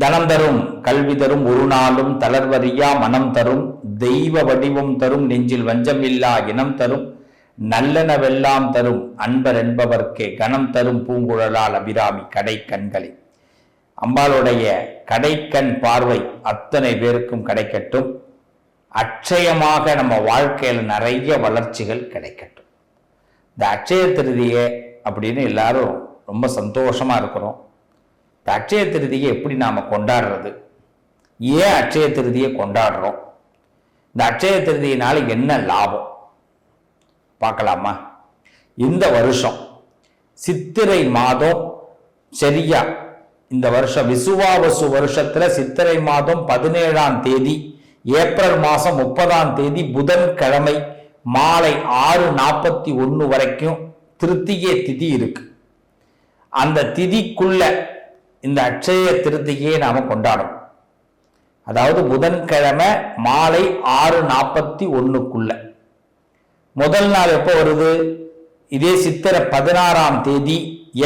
தனம் தரும் கல்வி தரும் ஒரு நாளும் தளர்வறியா மனம் தரும் தெய்வ வடிவம் தரும் நெஞ்சில் வஞ்சமில்லா இனம் தரும் நல்லனவெல்லாம் தரும் அன்பர் என்பவர்க்கே கணம் தரும் பூங்குழலால் அபிராமி கடை கண்களை. அம்பாளுடைய கடைக்கண் பார்வை அத்தனை பேருக்கும் கிடைக்கட்டும். அட்சயமாக நம்ம வாழ்க்கையில் நிறைய வளர்ச்சிகள் கிடைக்கட்டும். இந்த அட்சய திருதியை அப்படின்னு எல்லாரும் ரொம்ப சந்தோஷமா இருக்கிறோம். இந்த அட்சய திருதியை எப்படி நாம் கொண்டாடுறது? ஏன் அட்சய திருதியை கொண்டாடுறோம்? இந்த அட்சய திருதியினால என்ன லாபம்? பார்க்கலாமா? இந்த வருஷம் சித்திரை மாதம் சரியா? இந்த வருஷம் விசுவாவசு வருஷத்துல சித்திரை மாதம் பதினேழாம் தேதி ஏப்ரல் மாதம் முப்பதாம் தேதி புதன்கிழமை மாலை ஆறு நாற்பத்தி ஒன்று வரைக்கும் திருத்திய திதி இருக்கு. அந்த திதிக்குள்ள இந்த அட்சய திருத்தியை நாம் கொண்டாடும் அதாவது புதன்கிழமை மாலை ஆறு நாற்பத்தி ஒன்றுக்குள்ள முதல் நாள் எப்போ வருது? இதே சித்திரை பதினாறாம் தேதி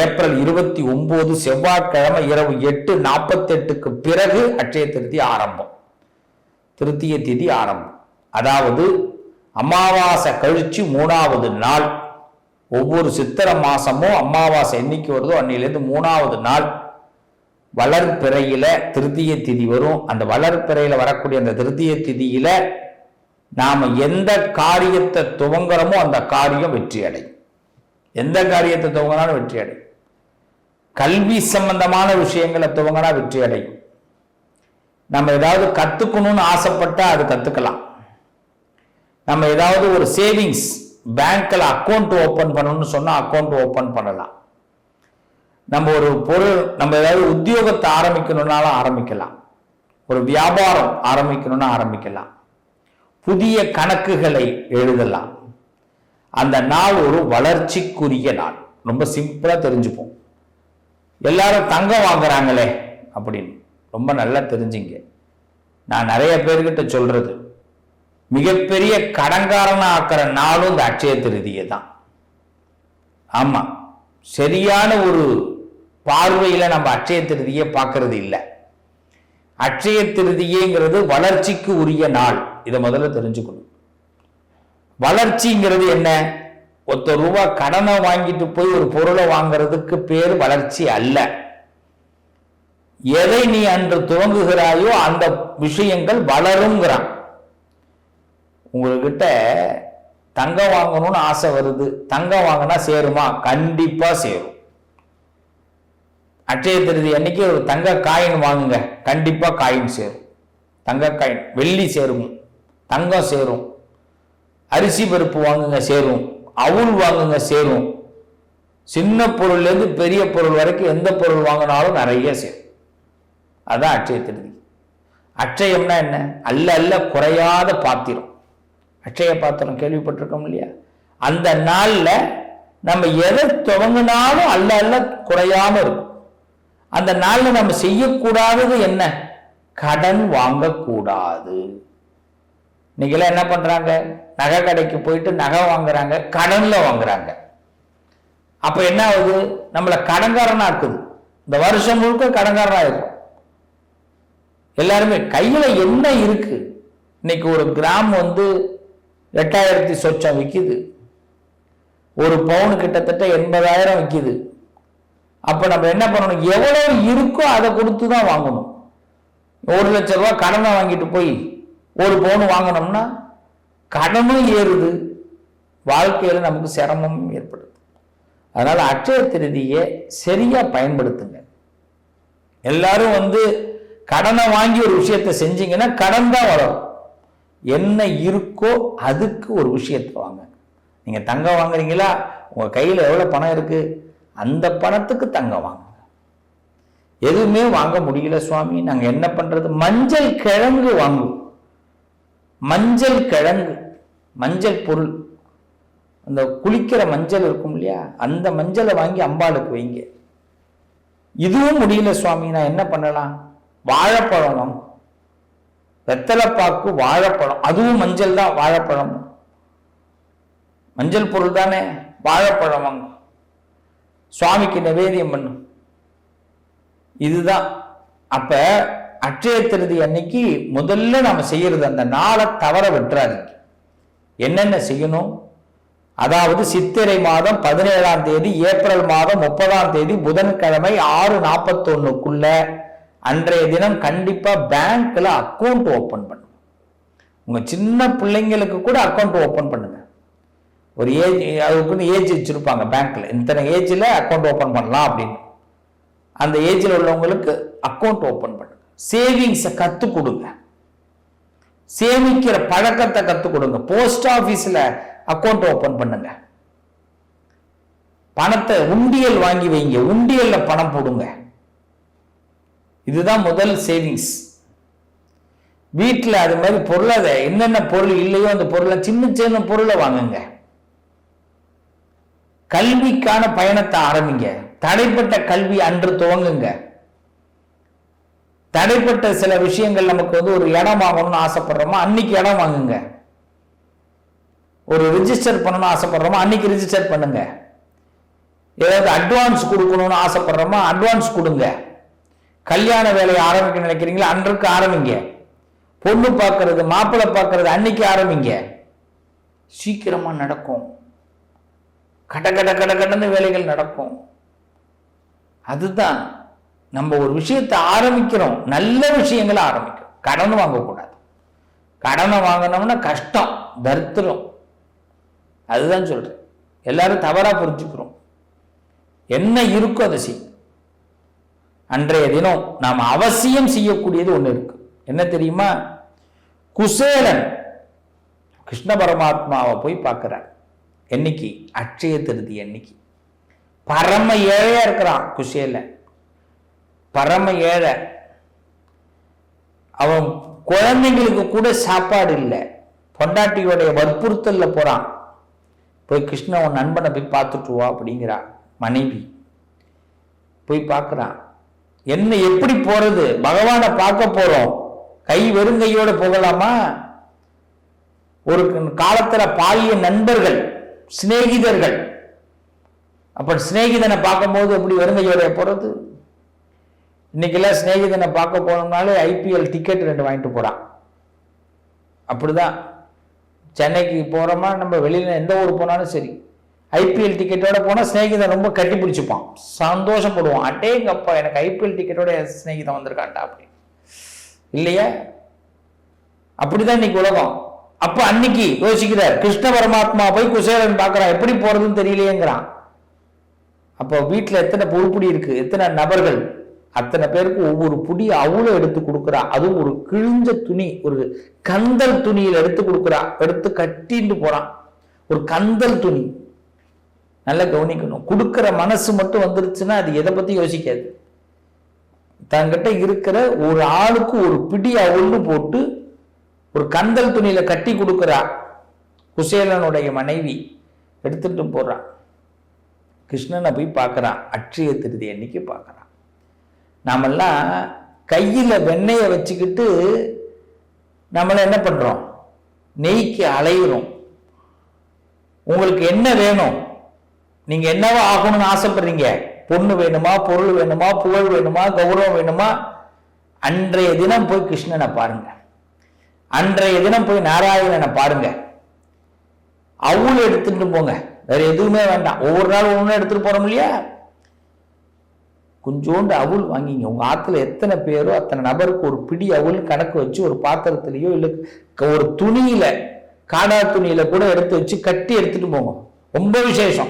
ஏப்ரல் இருபத்தி ஒன்பது செவ்வாய்க்கிழமை இரவு எட்டு நாற்பத்தெட்டுக்கு பிறகு அட்சய திருத்தி ஆரம்பம். திருத்திய திதி ஆரம்பம். அதாவது அமாவாசை கழிச்சு மூணாவது நாள். ஒவ்வொரு சித்திரை மாசமும் அமாவாசை என்னைக்கு வருதோ அன்னையிலேருந்து மூணாவது நாள். வளர்பிறையில திருத்திய திதி வரும். அந்த வளர்பிறையில வரக்கூடிய அந்த திருத்திய திதியில நாம் எந்த காரியத்தை துவங்குறோமோ அந்த காரியம் வெற்றி அடையும். எந்த காரியத்தை துவங்கினாலும் வெற்றி அடையும். கல்வி சம்பந்தமான விஷயங்களை துவங்கினா வெற்றி அடையும். நம்ம ஏதாவது கற்றுக்கணும்னு ஆசைப்பட்டால் அது கற்றுக்கலாம் நம்ம ஏதாவது ஒரு சேவிங்ஸ் பேங்க்கில் அக்கௌண்ட் ஓப்பன் பண்ணணும்னு சொன்னால் அக்கௌண்ட் ஓப்பன் பண்ணலாம். நம்ம ஒரு பொருள் நம்ம ஏதாவது உத்தியோகத்தை ஆரம்பிக்கணும்னாலும் ஆரம்பிக்கலாம். ஒரு வியாபாரம் ஆரம்பிக்கணும்னா ஆரம்பிக்கலாம். புதிய கணக்குகளை எழுதலாம். அந்த நாள் ஒரு வளர்ச்சிக்குரிய நாள். ரொம்ப சிம்பிளாக தெரிஞ்சுப்போம். எல்லாரும் தங்கம் வாங்குறாங்களே அப்படின்னு. ரொம்ப நல்லா தெரிஞ்சுங்க. நான் நிறைய பேர்கிட்ட சொல்றது. மிகப்பெரிய கடங்காரனாக ஆக்கிற நாளும் இந்த அட்சய திருதியை தான் ஆமாம் சரியான ஒரு பார்வையில் நம்ம அட்சய திருதியை பார்க்கறது இல்லை. அட்சய திருதியைங்கிறது வளர்ச்சிக்கு உரிய நாள். இதை முதல்ல தெரிஞ்சுக்கணும். வளர்ச்சிங்கிறது என்ன? ஒத்த ரூபா கடனை வாங்கிட்டு போய் ஒரு பொருளை வாங்குறதுக்கு பேர் வளர்ச்சி அல்ல. எதை நீ அன்று துவங்குகிறாயோ அந்த விஷயங்கள் வளருங்கிறான். உங்ககிட்ட தங்கம் வாங்கணும்னு ஆசை வருது. தங்கம் வாங்கினா சேருமா? கண்டிப்பா சேரும். அட்சய திருதி அன்னைக்கு ஒரு தங்க காயின் வாங்குங்க. கண்டிப்பாக காயின் சேரும். தங்க காயின் வெள்ளி சேரும். தங்கம் சேரும். அரிசி பருப்பு வாங்குங்க சேரும். அவுள் வாங்குங்க சேரும். சின்ன பொருள்லேருந்து பெரிய பொருள் வரைக்கும் எந்த பொருள் வாங்கினாலும் நிறைய சேரும். அதான் அட்சய திருதி அட்சயம்னா என்ன? அல்ல அல்ல குறையாத பாத்திரம். அட்சய பாத்திரம் கேள்விப்பட்டிருக்கோம் இல்லையா? அந்த நாளில் நம்ம எதை துவங்கினாலும் அல்ல அல்ல குறையாமல் இருக்கும். அந்த நாளில் நம்ம செய்யக்கூடாதது என்ன? கடன் வாங்கக்கூடாது. இன்னைக்கெல்லாம் என்ன பண்ணுறாங்க நகை கடைக்கு போயிட்டு நகை வாங்குறாங்க கடனில் வாங்குறாங்க. அப்போ என்ன ஆகுது? நம்மளை கடன்காரனாக இருக்குது இந்த வருஷம் முழுக்க கடன்காரனா இருக்கும் எல்லாருமே கையில் என்ன இருக்கு? இன்னைக்கு ஒரு கிராம் வந்து எட்டாயிரத்தி சொச்சம் விற்கிது ஒரு பவுன் கிட்டத்தட்ட எண்பதாயிரம் விற்கிது அப்போ நம்ம என்ன பண்ணணும்? எவ்வளோ இருக்கோ அதை கொடுத்து தான் வாங்கணும். ஒரு லட்ச ரூபா கடனை வாங்கிட்டு போய் ஒரு பவுன் வாங்கினோம்னா கடனும் ஏறுது. வாழ்க்கையில் நமக்கு சிரமமும் ஏற்படுது. அதனால் அட்சய திருதியை சரியாக பயன்படுத்துங்க. எல்லாரும் வந்து கடனை வாங்கி ஒரு விஷயத்தை செஞ்சீங்கன்னா கடன் தான் வரும். என்ன இருக்கோ அதுக்கு ஒரு விஷயத்தை வாங்க. நீங்கள் தங்கம் வாங்குறீங்களா? உங்கள் கையில் எவ்வளோ பணம் இருக்குது அந்த பணத்துக்கு தங்கம் வாங்க எதுவுமே வாங்க முடியல சுவாமி. நாங்கள் என்ன பண்ணுறது மஞ்சள் கிழங்கு வாங்குவோம் மஞ்சள் கிழங்கு மஞ்சள் பொருள். அந்த குளிக்கிற மஞ்சள் இருக்கும் இல்லையா? அந்த மஞ்சளை வாங்கி அம்பாளுக்கு வைங்க. இதுவும் முடியல சுவாமி. நான் என்ன பண்ணலாம்? வாழைப்பழம் வாங்கும் வெத்தலைப்பாக்கு வாழைப்பழம். அதுவும் மஞ்சள் தான் வாழைப்பழம். மஞ்சள் பொருள் தானே? வாழைப்பழம் வாங்கும் சுவாமிக்கு நிவேதியம் பண்ணும் இதுதான். அப்ப அட்சய திருதி அன்னைக்கு முதல்ல நம்ம செய்யறது அந்த நாளை தவற விட்டுறாதீங்க. என்னென்ன செய்யணும்? அதாவது சித்திரை மாதம் பதினேழாம் தேதி ஏப்ரல் மாதம் முப்பதாம் தேதி புதன்கிழமை ஆறு நாற்பத்தொன்னுக்குள்ள அன்றைய தினம் கண்டிப்பா பேங்க்ல அக்கௌண்ட் ஓபன் பண்ணுங்க உங்க சின்ன பிள்ளைங்களுக்கு கூட அக்கௌண்ட் ஓபன் பண்ணுங்க. ஒரு ஏஜ் அதுக்குன்னு ஏஜ் வச்சுருப்பாங்க பேங்க்கில் இத்தனை ஏஜில் அக்கௌண்ட் ஓப்பன் பண்ணலாம் அப்படின்னு. அந்த ஏஜில் உள்ளவங்களுக்கு அக்கௌண்ட் ஓப்பன் பண்ணுங்க. சேவிங்ஸை கற்றுக் கொடுங்க. சேமிக்கிற பழக்கத்தை கற்றுக் கொடுங்க. போஸ்ட் ஆஃபீஸில் அக்கௌண்ட் ஓப்பன் பண்ணுங்க. பணத்தை உண்டியல் வாங்கி வைங்க. உண்டியலில் பணம் போடுங்க. இதுதான் முதல் சேவிங்ஸ் வீட்டில் அது மாதிரி பொருளை என்னென்ன பொருள் இல்லையோ அந்த பொருளை சின்ன சின்ன பொருளை வாங்குங்க. கல்விக்கான பயணத்தை ஆரம்பிங்க. தடைப்பட்ட கல்வி அன்று துவங்குங்க. தடைப்பட்ட சில விஷயங்கள் நமக்கு வந்து ஒரு இடம் வாங்கணும்னு ஆசைப்படுறோமோ அன்னைக்கு இடம் வாங்குங்க. ஒரு ரிஜிஸ்டர் பண்ணணும்னு ஆசைப்படுறோமோ அன்னைக்கு ரிஜிஸ்டர் பண்ணுங்க. ஏதாவது அட்வான்ஸ் கொடுக்கணும்னு ஆசைப்படுறோமோ அட்வான்ஸ் கொடுங்க. கல்யாண வேலையை ஆரம்பிக்க நினைக்கிறீங்களா அன்றைக்கு ஆரம்பிங்க. பொண்ணு பார்க்கறது மாப்பிள்ளை பார்க்கறது அன்னைக்கு ஆரம்பிங்க. சீக்கிரமா நடக்கும். கட கட கட கடன்னு வேலைகள் நடக்கும். அதுதான் நம்ம ஒரு விஷயத்தை ஆரம்பிக்கிறோம் நல்ல விஷயங்களை ஆரம்பிக்கிறோம். கடன் வாங்கக்கூடாது. கடனை வாங்கினோம்னா கஷ்டம் தரித்திரம். அதுதான் சொல்றேன். எல்லாரும் தவறா புரிஞ்சுக்கிறோம். என்ன இருக்கோ அதை செய் அன்றைய தினம் நாம் அவசியம் செய்யக்கூடியது ஒன்று இருக்கு. என்ன தெரியுமா? குசேலன் கிருஷ்ண பரமாத்மாவை போய் பார்க்கிறார். என்னைக்கு? அட்சய திருதி என்னைக்கு பரம ஏழையா இருக்கிறான் குசேலன் பரம ஏழை. அவன் குழந்தைங்களுக்கு கூட சாப்பாடு இல்லை. பொண்டாட்டியோடைய வற்புறுத்தலில் போறான். போய் கிருஷ்ணன் உன் நண்பனை போய் பார்த்துட்டு வா அப்படிங்கிறா மனைவி. போய் பார்க்குறான். என்ன எப்படி போறது? பகவானை பார்க்க போறோம். கை வெறுங்கையோடு போகலாமா? ஒரு காலத்தில் பாலிய நண்பர்கள் சிநேகிதர்கள். அப்போ சிநேகிதனை பார்க்கும்போது எப்படி வெறுங்கையோட போகிறது இன்னைக்கெல்லாம் சிநேகிதனை பார்க்க போனோம்னாலே ஐபிஎல் டிக்கெட் ரெண்டு வாங்கிட்டு போகிறான் அப்படிதான். சென்னைக்கு போகிறோமா நம்ம வெளியில் எந்த ஊர் போனாலும் சரி. ஐபிஎல் டிக்கெட்டோட போனால் சிநேகிதன் ரொம்ப கட்டி பிடிச்சிப்பான். சந்தோஷப்படுவான். அட்டேங்கப்பா எனக்கு ஐபிஎல் டிக்கெட்டோட சிநேகிதன் வந்திருக்கான்டா அப்படி இல்லையா? அப்படிதான் இன்னைக்கு உலகம். அப்ப அன்னைக்கு யோசிக்கிறார் கிருஷ்ண பரமாத்மா போய் குசேலன் பார்க்கறான் எப்படி போறதுன்னு தெரியலையேங்கிறான். அப்போ வீட்டில் எத்தனை பொறுப்புடி இருக்கு எத்தனை நபர்கள் அத்தனை பேருக்கு ஒவ்வொரு புடி அவ்வளோ எடுத்து கொடுக்குறா. அதுவும் ஒரு கிழிஞ்ச துணி ஒரு கந்தல் துணியில் எடுத்து கொடுக்குறா. எடுத்து கட்டிட்டு போறான். ஒரு கந்தல் துணி. நல்லா கவனிக்கணும். கொடுக்குற மனசு மட்டும் வந்துருச்சுன்னா அது எதை பத்தி யோசிக்காது. தங்கிட்ட இருக்கிற ஒரு ஆளுக்கு ஒரு பிடி அவுள்னு போட்டு ஒரு கந்தல் துணியில கட்டி கொடுக்குறா குசேலனுடைய மனைவி எடுத்துட்டு போடுறான் கிருஷ்ணனை போய் பார்க்குறான். அட்சய திருதி அன்னைக்கு பார்க்கறான். நாமெல்லாம் கையில் வெண்ணெயை வச்சுக்கிட்டு நம்மளை என்ன பண்ணுறோம் நெய்க்கு அலையிறோம். உங்களுக்கு என்ன வேணும்? நீங்கள் என்னவோ ஆகணும்னு ஆசைப்படுறீங்க? பொண்ணு வேணுமா? பொருள் வேணுமா? புகழ் வேணுமா? கௌரவம் வேணுமா? அன்றைய தினம் போய் கிருஷ்ணனை பாருங்கள் அன்றைய தினம் போய் நாராயணனை பாருங்க. அவுள் எடுத்துட்டு போங்க. வேற எதுவுமே வேண்டாம். ஒவ்வொரு நாள் ஒன்று எடுத்துட்டு போறோம் இல்லையா? கொஞ்சோண்டு அவுள் வாங்கிங்க. உங்க ஆத்துல எத்தனை பேரோ அத்தனை நபருக்கு ஒரு பிடி அவுள் கணக்கு வச்சு ஒரு பாத்திரத்திலேயோ இல்லை ஒரு துணியில காடா துணியில கூட எடுத்து வச்சு கட்டி எடுத்துட்டு போங்க. ரொம்ப விசேஷம்.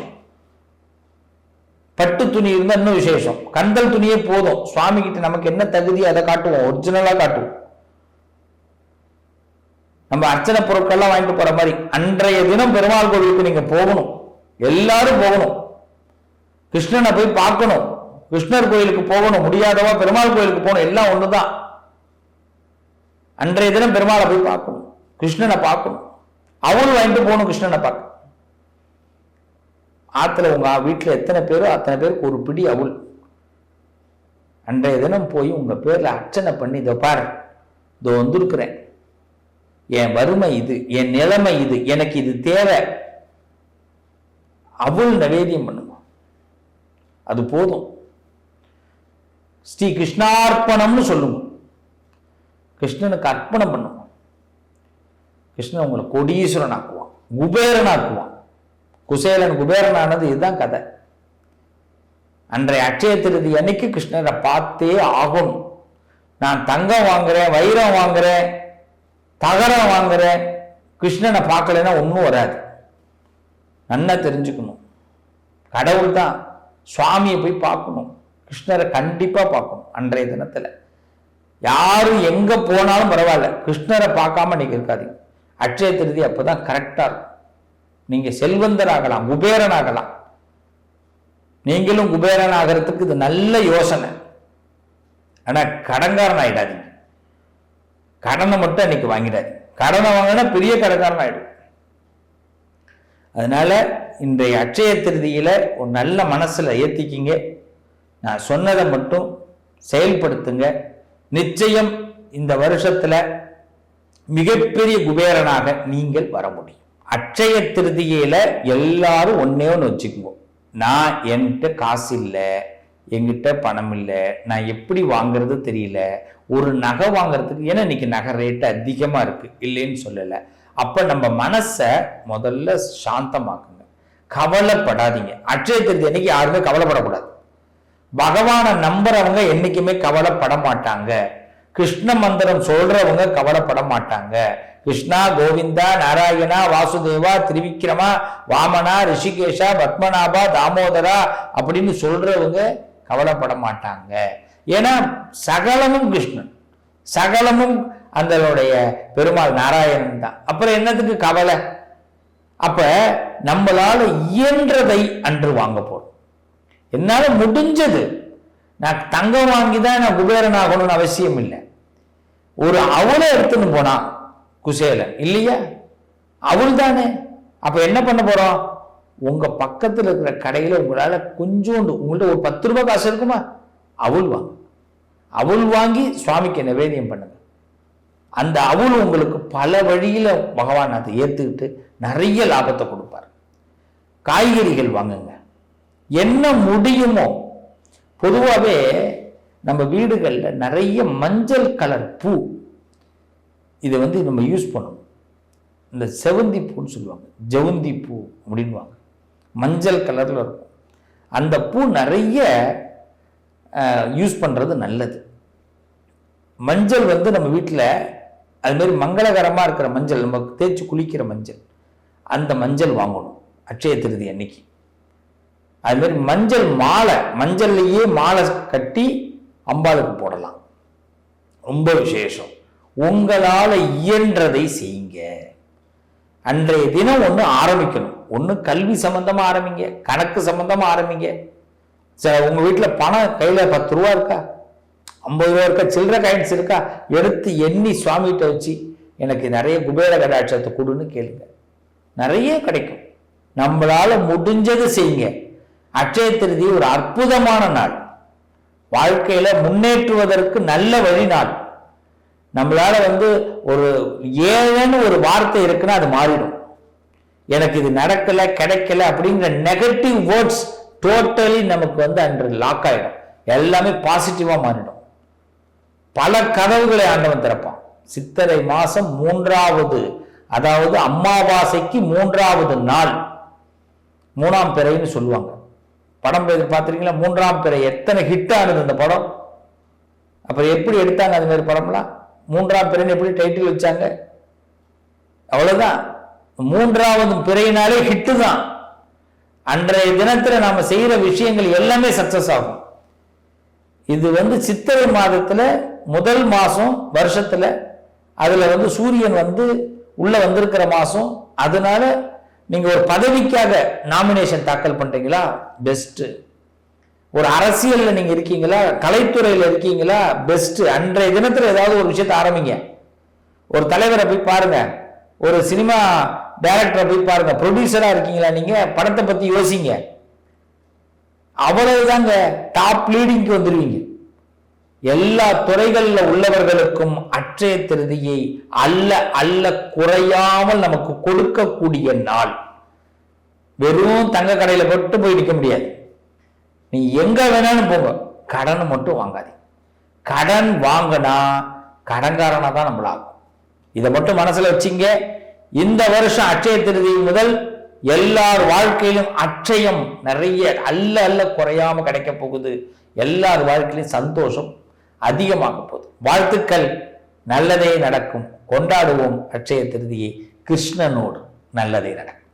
பட்டு துணி இருந்தா இன்னும் விசேஷம். கந்தல் துணியே போதும். சுவாமி கிட்ட நமக்கு என்ன தகுதி? அதை காட்டுவோம். ஒரிஜினலா காட்டுவோம். நம்ம அர்ச்சனை பொருட்கள்லாம் வாங்கிட்டு போற மாதிரி அன்றைய தினம் பெருமாள் கோவிலுக்கு நீங்க போகணும். எல்லாரும் போகணும். கிருஷ்ணனை போய் பார்க்கணும். கிருஷ்ணர் கோயிலுக்கு போகணும். முடியாதவா பெருமாள் கோயிலுக்கு போகணும். எல்லாம் ஒண்ணுதான். அன்றைய தினம் பெருமாளை போய் பார்க்கணும். கிருஷ்ணனை பார்க்கணும். அவரும் வாங்கிட்டு போகணும் கிருஷ்ணனை பார்க்க. ஆத்துல உங்க வீட்டுல எத்தனை பேரோ அத்தனை பேருக்கு ஒரு பிடி அவுள். அன்றைய தினம் போய் உங்க பேர்ல அர்ச்சனை பண்ணி இதோ பாரு இதோ வந்திருக்கிறேன். என் வறுமை இது என் நிலைமை இது எனக்கு இது தேவை. அவள் நவேதியம் பண்ணுவோம் அது போதும். ஸ்ரீ கிருஷ்ணார்ப்பணம்னு சொல்லுங்க. கிருஷ்ணனுக்கு அர்ப்பணம் பண்ணுவோம் கிருஷ்ணன் உங்களை கொடீஸ்வரன் ஆக்குவான் குபேரன் ஆக்குவான் குசேலன் குபேரன் ஆனது இதுதான் கதை. அன்றைய அட்சய திருதி அன்னைக்கு கிருஷ்ணரை பார்த்தே ஆகும் நான் தங்கம் வாங்குறேன் வைரம் வாங்குறேன் தகரம் வாங்குறேன் கிருஷ்ணனை பார்க்கலைன்னா ஒன்றும் வராது. நல்லா தெரிஞ்சுக்கணும். கடவுள் தான் சுவாமியை போய் பார்க்கணும். கிருஷ்ணரை கண்டிப்பாக பார்க்கணும் அன்றைய தினத்தில். யாரும் எங்கே போனாலும் பரவாயில்ல. கிருஷ்ணரை பார்க்காம இன்னைக்கு இருக்காதீங்க. அட்சய திருதி அப்போ தான் கரெக்டாக இருக்கும். நீங்கள் செல்வந்தராகலாம் குபேரனாகலாம். நீங்களும் குபேரன் ஆகிறதுக்கு இது நல்ல யோசனை. ஆனால் கடன்காரன் ஆயிடாதீங்க கடனை மட்டும் அன்னைக்கு வாங்கிடாதீங்க கடனை வாங்கினா பெரிய கடைக்காரன் ஆயிடும் அதனால இன்றைய அட்சய திருதியில ஒரு நல்ல மனசுல ஏத்திக்கிங்க. நான் சொன்னதை மட்டும் செயல்படுத்துங்க. நிச்சயம் இந்த வருஷத்துல மிகப்பெரிய குபேரனாக நீங்கள் வர முடியும். அட்சய திருதியில எல்லாரும் ஒன்னே ஒன்று வச்சுக்குவோம் நான் என்கிட்ட காசு இல்லை எங்கிட்ட பணம் இல்லை நான் எப்படி வாங்குறது தெரியல. ஒரு நகை வாங்குறதுக்கு ஏன்னா இன்னைக்கு நகை ரேட்டு அதிகமாக இருக்குது இல்லைன்னு சொல்லலை. அப்போ நம்ம மனசை முதல்ல சாந்தமாக்குங்க. கவலைப்படாதீங்க. அட்சய திருதி அன்னைக்கு யாருமே கவலைப்படக்கூடாது. பகவானை நம்புறவங்க என்னைக்குமே கவலைப்பட மாட்டாங்க. கிருஷ்ண மந்திரம் சொல்றவங்க கவலைப்பட மாட்டாங்க. கிருஷ்ணா கோவிந்தா நாராயணா வாசுதேவா திரிவிக்ரமா வாமனா ரிஷிகேஷா பத்மநாபா தாமோதரா அப்படின்னு சொல்றவங்க கவலைப்பட மாட்டாங்க ஏன்னா சகலமும் கிருஷ்ணன். சகலமும் அந்தளுடைய பெருமாள் நாராயணன் தான். அப்புறம் என்னத்துக்கு கவலை? அப்ப நம்மளால இயன்றதை அன்று வாங்க போறோம். என்னால முடிஞ்சது. நான் தங்கம் வாங்கி தான் நான் குபேரன் ஆகணும்னு அவசியம் இல்லை. ஒரு அவளை எடுத்துன்னு போனா குசேலன். இல்லையா? அவள் தானே அப்ப என்ன பண்ண போறோம்? உங்கள் பக்கத்தில் இருக்கிற கடையில் உங்களால் கொஞ்சோண்டு உங்கள்கிட்ட ஒரு பத்து ரூபாய் காசு இருக்குமா? அவள் வாங்க. அவள் வாங்கி சுவாமிக்கு நிவேதியம் பண்ணுங்க. அந்த அவள் உங்களுக்கு பல வழியில் பகவான் அதை ஏற்றுக்கிட்டு நிறைய லாபத்தை கொடுப்பார். காய்கறிகள் வாங்குங்க. என்ன முடியுமோ பொதுவாகவே நம்ம வீடுகளில் நிறைய மஞ்சள் கலர் பூ இதை வந்து நம்ம யூஸ் பண்ணணும். இந்த செவந்தி பூன்னு சொல்லுவாங்க. ஜவுந்தி பூ அப்படின்வாங்க மஞ்சள் கலரில் இருக்கும். அந்த பூ நிறைய யூஸ் பண்ணுறது நல்லது. மஞ்சள் வந்து நம்ம வீட்டில் அதுமாரி மங்களகரமாக இருக்கிற மஞ்சள் நம்ம தேய்ச்சி குளிக்கிற மஞ்சள் அந்த மஞ்சள் வாங்கணும். அட்சய திருதி அன்னைக்கு. அதுமாரி மஞ்சள் மாலை மஞ்சள்லையே மாலை கட்டி அம்பாளுக்கு போடலாம். ரொம்ப விசேஷம். உங்களால் இயன்றதை செய்யுங்க. அன்றைய தினம் ஒன்று ஆரம்பிக்கணும். ஒன்று கல்வி சம்மந்தமாக ஆரம்பிங்க கணக்கு சம்மந்தமாக ஆரம்பிங்க. ச உங்கள் வீட்டில் பணம் கையில் பத்து ரூபா இருக்கா? ஐம்பது ரூபா இருக்கா? சில்லற காயின்ஸ் இருக்கா? எடுத்து எண்ணி சுவாமிகிட்ட வச்சு எனக்கு நிறைய குபேர கடாட்சத்தை கொடுன்னு கேளுங்க. நிறைய கிடைக்கும். நம்மளால் முடிஞ்சது செய்யுங்க. அட்சய திருதி ஒரு அற்புதமான நாள். வாழ்க்கையில் முன்னேற்றுவதற்கு நல்ல வழி நாள். நம்மளால் வந்து ஒரு ஏழன்னு ஒரு வார்த்தை இருக்குன்னா அது மாறிடும். எனக்கு இது நடக்கல கிடைக்கல அப்படிங்கிற நெகட்டிவ் வேர்ட்ஸ் டோட்டலி நமக்கு வந்து அன்று லாக் ஆயிடும். எல்லாமே பாசிட்டிவா மாறிடும். பல கதவுகளை ஆண்டவன் திறப்பான். சித்தரை மாசம் மூன்றாவது அதாவது அம்மாவாசைக்கு மூன்றாவது நாள். மூணாம் பிறைன்னு சொல்லுவாங்க. படம் பார்த்துருக்கீங்களா? மூன்றாம் பிறை. எத்தனை ஹிட் ஆனது அந்த படம்? அப்புறம் எப்படி எடுத்தாங்க அது மாதிரி படம்லாம்? மூன்றாம் பிறைன்னு எப்படி டைட்டில் வச்சாங்க? அவ்வளவுதான். மூன்றாவது பிறையினாலே ஹிட்டு தான் அன்றைய தினத்தில் நாம் செய்கிற விஷயங்கள் எல்லாமே சக்சஸ் ஆகும். இது வந்து சித்திரை மாதத்தில் முதல் மாதம் வருஷத்தில் அதில் வந்து சூரியன் வந்து உள்ளே வந்திருக்கிற மாதம் அதனால நீங்கள் ஒரு பதவிக்காக நாமினேஷன் தாக்கல் பண்ணுறீங்களா பெஸ்ட்டு ஒரு அரசியலில் நீங்கள் இருக்கீங்களா? கலைத்துறையில் இருக்கீங்களா? பெஸ்ட்டு அன்றைய தினத்தில் ஏதாவது ஒரு விஷயத்தை ஆரம்பிங்க. ஒரு தலைவரை போய் பாருங்கள் ஒரு சினிமா டைரக்டரை போய் பாருங்க. ப்ரொடியூசரா இருக்கீங்களா நீங்க? படத்தை பத்தி யோசிங்க. அவ்வளவுதாங்க. டாப் லீடிங்க்கு வந்துடுவீங்க எல்லா துறைகளில் உள்ளவர்களுக்கும் அற்றைய திருதியை அல்ல அல்ல குறையாமல் நமக்கு கொடுக்கக்கூடிய நாள். வெறும் தங்க கடையில் மட்டும் போய் நிற்க முடியாது. நீ எங்க வேணாலும் போங்க. கடனை மட்டும் வாங்காதீங்க. கடன் வாங்கினா கடன்காரனா தான் நம்மளாகும். இதை மட்டும் மனசுல வச்சிங்க. இந்த வருஷம் அட்சய திருதி முதல் எல்லார் வாழ்க்கையிலும் அட்சயம் நிறைய அல்ல அல்ல குறையாம கிடைக்க போகுது. எல்லார் வாழ்க்கையிலும் சந்தோஷம் அதிகமாக போகுது. வாழ்த்துக்கள். நல்லதே நடக்கும். கொண்டாடுவோம் அட்சய திருதியை. கிருஷ்ணனோடு நல்லதே நடக்கும்.